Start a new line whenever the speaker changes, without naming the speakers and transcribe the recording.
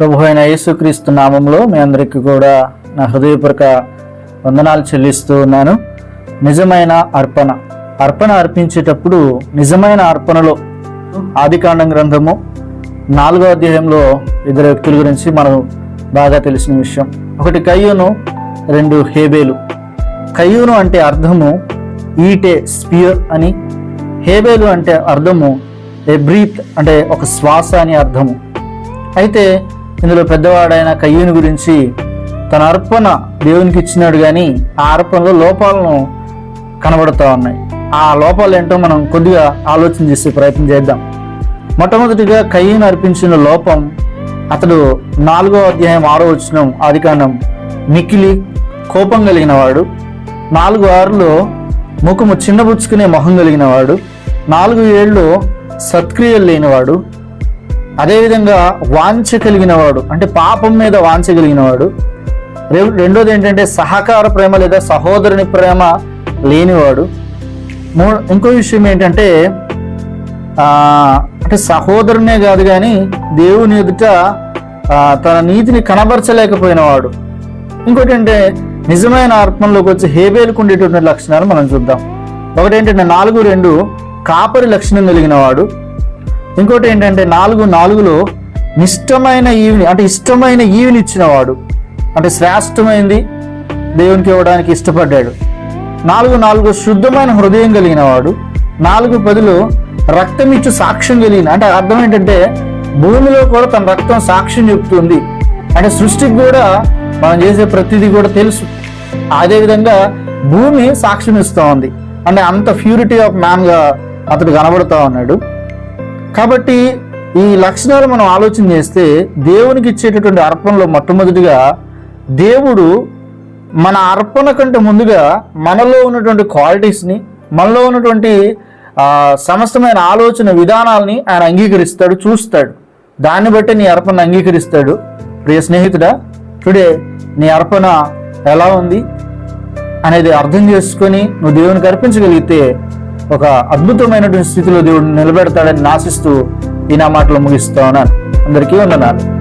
ప్రభు అయిన యేసుక్రీస్తు నామంలో మీ అందరికీ కూడా నా హృదయపూర్వక వందనాలు చెల్లిస్తూ ఉన్నాను. నిజమైన అర్పణ. అర్పణ అర్పించేటప్పుడు నిజమైన అర్పణలో ఆదికాండం గ్రంథము నాలుగో అధ్యాయంలో ఇద్దరు వ్యక్తుల గురించి మనం బాగా తెలిసిన విషయం. ఒకటి కయ్యూను రెండు హేబేలు. కయ్యూను అంటే అర్థము ఈటే స్పియర్ అని. హేబేలు అంటే అర్థము ఎబ్రీత్ బ్రీత్ అంటే ఒక శ్వాస అని అర్థము. అయితే ఇందులో పెద్దవాడైన కయ్యూని గురించి తన అర్పణ దేవునికి ఇచ్చినాడు కానీ ఆ అర్పణలో లోపాలను కనబడుతూ ఉన్నాయి. ఆ లోపాలు ఏంటో మనం కొద్దిగా ఆలోచన చేసే ప్రయత్నం చేద్దాం. మొట్టమొదటిగా కయ్యూని అర్పించిన లోపం అతడు నాలుగో అధ్యాయం ఆరో వచ్చిన ఆదికాండం మిక్కిలి కోపం కలిగిన వాడు నాలుగు ఆరులో ముఖము చిన్నబుచ్చుకునే మొహం కలిగిన వాడు నాలుగు ఏళ్ళు సత్క్రియలు లేనివాడు అదేవిధంగా వాంఛ కలిగిన వాడు అంటే పాపం మీద వాంఛ కలిగిన వాడు రెండోది ఏంటంటే సహకార ప్రేమ లేదా సహోదరుని ప్రేమ లేనివాడు. మూ ఇంకో విషయం ఏంటంటే అంటే సహోదరునే కాదు కానీ దేవుని ఎదుట తన నీతిని కనబరచలేకపోయినవాడు. ఇంకోటి అంటే నిజమైన ఆత్మంలోకి వచ్చి హేబేలకు ఉండేటువంటి లక్షణాలు మనం చూద్దాం. ఒకటి ఏంటంటే నాలుగు రెండు కాపరి లక్షణం కలిగిన వాడు ఇంకోటి ఏంటంటే నాలుగు నాలుగులో నిష్టమైన ఈవిని అంటే ఇష్టమైన ఈవిని ఇచ్చినవాడు. అంటే శ్రేష్టమైంది దేవునికి ఇవ్వడానికి ఇష్టపడ్డాడు. నాలుగు నాలుగు శుద్ధమైన హృదయం కలిగిన వాడు నాలుగు పదులు రక్తం ఇచ్చు సాక్ష్యం కలిగిన అంటే అర్థం ఏంటంటే భూమిలో కూడా తన రక్తం సాక్ష్యం చెప్తుంది అంటే సృష్టికి కూడా మనం చేసే ప్రతిదీ కూడా తెలుసు. అదేవిధంగా భూమి సాక్ష్యం ఇస్తూ ఉంది. అంటే అంత ప్యూరిటీ ఆఫ్ మ్యాన్గా అతడు కనబడుతూ ఉన్నాడు. కాబట్టి ఈ లక్షణాలు మనం ఆలోచన చేస్తే దేవునికి ఇచ్చేటటువంటి అర్పణలో మొట్టమొదటిగా దేవుడు మన అర్పణ కంటే ముందుగా మనలో ఉన్నటువంటి క్వాలిటీస్ని మనలో ఉన్నటువంటి సమస్తమైన ఆలోచన విధానాల్ని ఆయన అంగీకరిస్తాడు చూస్తాడు. దాన్ని బట్టి నీ అర్పణ అంగీకరిస్తాడు. ప్రియ స్నేహితుడా టుడే నీ అర్పణ ఎలా ఉంది అనేది అర్థం చేసుకొని నువ్వు దేవునికి అర్పించగలిగితే ఒక అద్భుతమైనటువంటి స్థితిలో దేవుడు నిలబెడతాడని ఆశిస్తూ ఈ నా మాటలు ముగిస్తా ఉన్నాను అందరికీ ఉన్నాను